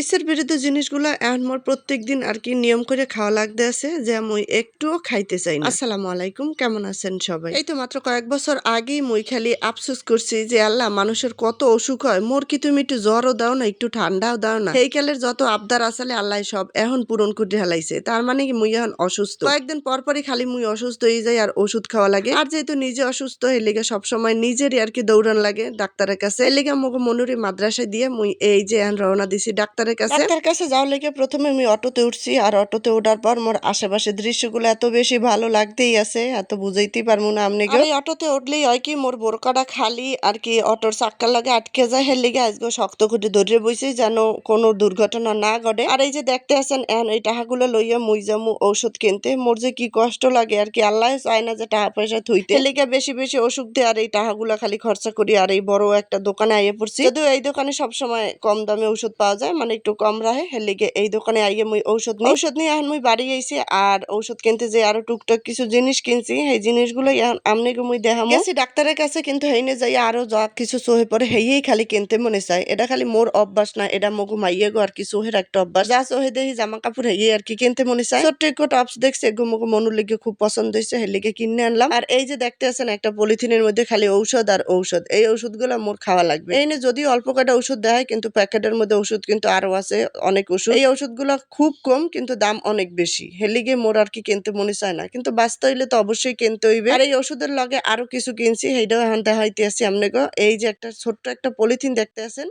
ইচ্ছার বিরুদ্ধে জিনিসগুলা এখন মোর প্রত্যেক দিন আর কি নিয়ম করে খাওয়া লাগতে আছে যে মুই একটুও খাইতে চাই না। আসসালামু আলাইকুম কেমন আছেন সবাই? এই তো মাত্র কয়েক বছর আগেই মুই খালি আফসোস করছি যে আল্লাহ মানুষের কত অসুখ হয়। মোর কি তুমি একটু জ্বরও দাও না একটু ঠান্ডাও দাও না? এই কালের যত আবদার আসলে আল্লাহ সব এখন পূরণ করে হেলাইছে। তার মানে কি মুই এখন অসুস্থ। কয়েকদিন পর পরই খালি মুই অসুস্থ হয়ে যাই আর ওষুধ খাওয়া লাগে। আর যেহেতু নিজে অসুস্থ এর লেগে সবসময় নিজেরই আর কি দৌড়ান লাগে ডাক্তারের কাছে। এর লেগে মগো মনুরি মাদ্রাসায় দিয়ে মুই এই যে এখন রওনা দিছি ডাক্তারের কাছে। ডাক্তার কাছে যাওয়ার লেগে প্রথমে আমি অটোতে উঠছি আর অটোতে ওঠার পর মোর আশেপাশে দৃশ্যগুলো এত বেশি ভালো লাগতেই আছে এত বুঝাইতেই পারব না আপনি এই অটোতে উঠলেই হয় কি মোর বোরকাটা খালি আর কি অটোর চাক্কার লাগে আটকে যায় হের লেগে আজকে শক্ত করে ধরে বইছি যেন কোনো দুর্ঘটনা না ঘটে। আর এই যে দেখতে আছেন এখন এই টাকাগুলো লইয়া মুই যামু ঔষধ কিনতে মোর যে কি কষ্ট লাগে আর কি আল্লাহ চায় না যে টাকা পয়সা থইতে। লেগে বেশি বেশি ওষুধ দিয়ে আর এই টাকাগুলো খালি খরচা করি আর এই বড় একটা দোকানে আইয়ে পড়ছি। যদিও এই দোকানে সবসময় কম দামে ওষুধ পাওয়া যায় মানে একটু কম রাহে হের লেগে এই দোকানে আইয়ে মুই ঔষধ নিই। ঔষধ নিয়ে এখন মুই বাড়ি আইছি আর ঔষধ কিনতে যে আরও টুকটাক কিছু জিনিস কিনছি এই জিনিসগুলো এখন আমনে মুই দেখাম। গেছি ডাক্তারের কাছে কিন্তু হেইনে যাই আরও যা কিছু সোহে পরে হেইয়েই খালি কিনতে মনে চায়। এটা খালি মোর অভ্যাস না এটা মগু মাইয়ে গো আর কি সোহের একটা অভ্যাস। যা সোহে দেখি জামা কাপড় হেইয়ে আর কি কিনতে মনে চায়। ছোট্ট একটু টপস দেখছে এগো মগু মনুর লেগে খুব পছন্দ হয়েছে হের লেগে কিনে আনলাম। আর এই যে দেখতে আছেন একটা পলিথিনের মধ্যে খালি ঔষধ আর ঔষধ এই ওষুধগুলো মোর খাওয়া লাগবে। এই নিয়ে যদিও অল্প কটা ওষুধ দেয় কিন্তু প্যাকেটের মধ্যে ওষুধ কিন্তু আরও আছে, অনেক ওষুধ। এই ওষুধগুলো খুব কম, কিন্তু দাম অনেক বেশি। হেলিগে মোর আর কি কিনতে মনে চায় না। কিন্তু বাঁচতে হইলে তো অবশ্যই কিনতে হইবে। আর এই ওষুধের লগে আরও কিছু কিনছি, সেইটাও এখন দেখাইতে আসি আপনি গো এই যে একটা ছোট্ট একটা পলিথিন দেখতে আছেন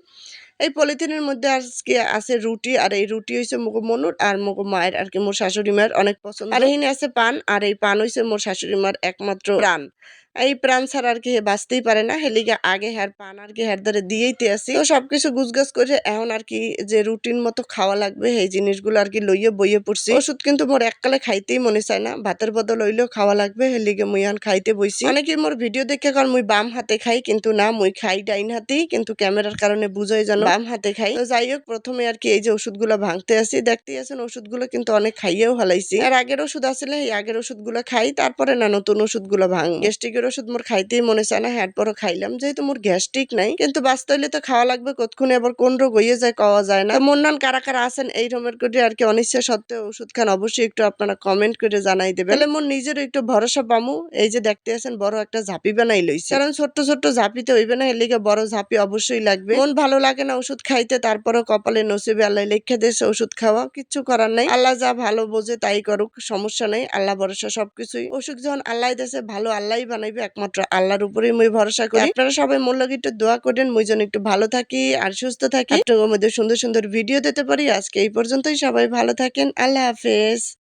এই পলিথিনের মধ্যে আজকে আছে রুটি, আর এই রুটি হয়েছে মুগো মনুর আর মুগো মায়ের। আর কি মোর শাশুড়ি মায়ের অনেক পছন্দ। আর এখানে আছে পান, আর এই পান হয়েছে মোর শাশুড়ি মার একমাত্র প্রাণ। এই প্রাণ ছাড়া আর কি হে বাঁচতেই পারে না হেলিগে আগে হ্যার পান আর কি হ্যার দ্বারে দিয়েইতে আসি। তো সবকিছু গুছগাছ করে এখন আর কি যে রুটিন মতো খাওয়া লাগবে এই জিনিসগুলো আর কি লইয়ে বইয়ে পড়ছি। ওষুধ কিন্তু মোর এককালে খাইতেই মনে চায় না, ভাতের বদল হইলেও খাওয়া লাগবে হেলিগে মুই এখন খাইতে বইছি। অনেকে মোর ভিডিও দেখে কারণ মুই বাম হাতে খাই, কিন্তু না, মুই খাই ডাইন হাতেই, কিন্তু ক্যামেরার কারণে বুঝোই যেন বাম হাতে খাই। তো যাই হোক প্রথমে আর কি এই যে ওষুধগুলো ভাঙতে আসি দেখতেই আছেন, ওষুধগুলো কিন্তু অনেক খাইয়েও হালাইছি আর আগের ওষুধ আসলে এই আগের ওষুধগুলো খাই, তারপরে না নতুন ওষুধগুলো ভাঙ গ্যাস্ট্রিকের ওষুধ মোর খাইতেই মনে চায় না হ্যাঁ পরও খাইলাম। যেহেতু মোর গ্যাস্ট্রিক নাই, কিন্তু হইলে তো খাওয়া লাগবে, কতক্ষণে আবার কোন রোগ হইয়ে যায় কওয়া যায় না। মন নান কারা কারা আছেন এই রকমের করে আর কি অনিচ্ছা সত্ত্বেও ওষুধ খান, অবশ্যই একটু আপনারা কমেন্ট করে জানাই দেবেন। তাহলে মোর নিজেরও একটু ভরসা পামু। এই যে দেখতে আছেন, বড় একটা ঝাঁপি বানাই লইছে। কারণ ছোট্ট ছোট্ট ঝাঁপিতে হইবে না এলিগে বড় ঝাঁপি অবশ্যই লাগবে। মন ভালো লাগে না ওষুধ খাইতে তারপরও কপালে নসিবে আল্লাহ লেখে দেশে ওষুধ খাওয়া কিচ্ছু করার নাই। আল্লাহ যা ভালো বোঝে তাই করুক, সমস্যা নেই, আল্লাহ ভরসা সবকিছুই। অসুখ যখন আল্লাহ দেশে, ভালো আল্লাহই বানাইবে, একমাত্র আল্লাহর উপরেই মুই ভরসা করি। আপনারা সবাই মোর লাগে একটু দোয়া করেন, মুই যেন একটু ভালো থাকি আর সুস্থ থাকি। আপনাদের মধ্যে সুন্দর সুন্দর ভিডিও দিতে পারি। আজকে এই পর্যন্তই সবাই ভালো থাকেন। আল্লাহ হাফেজ।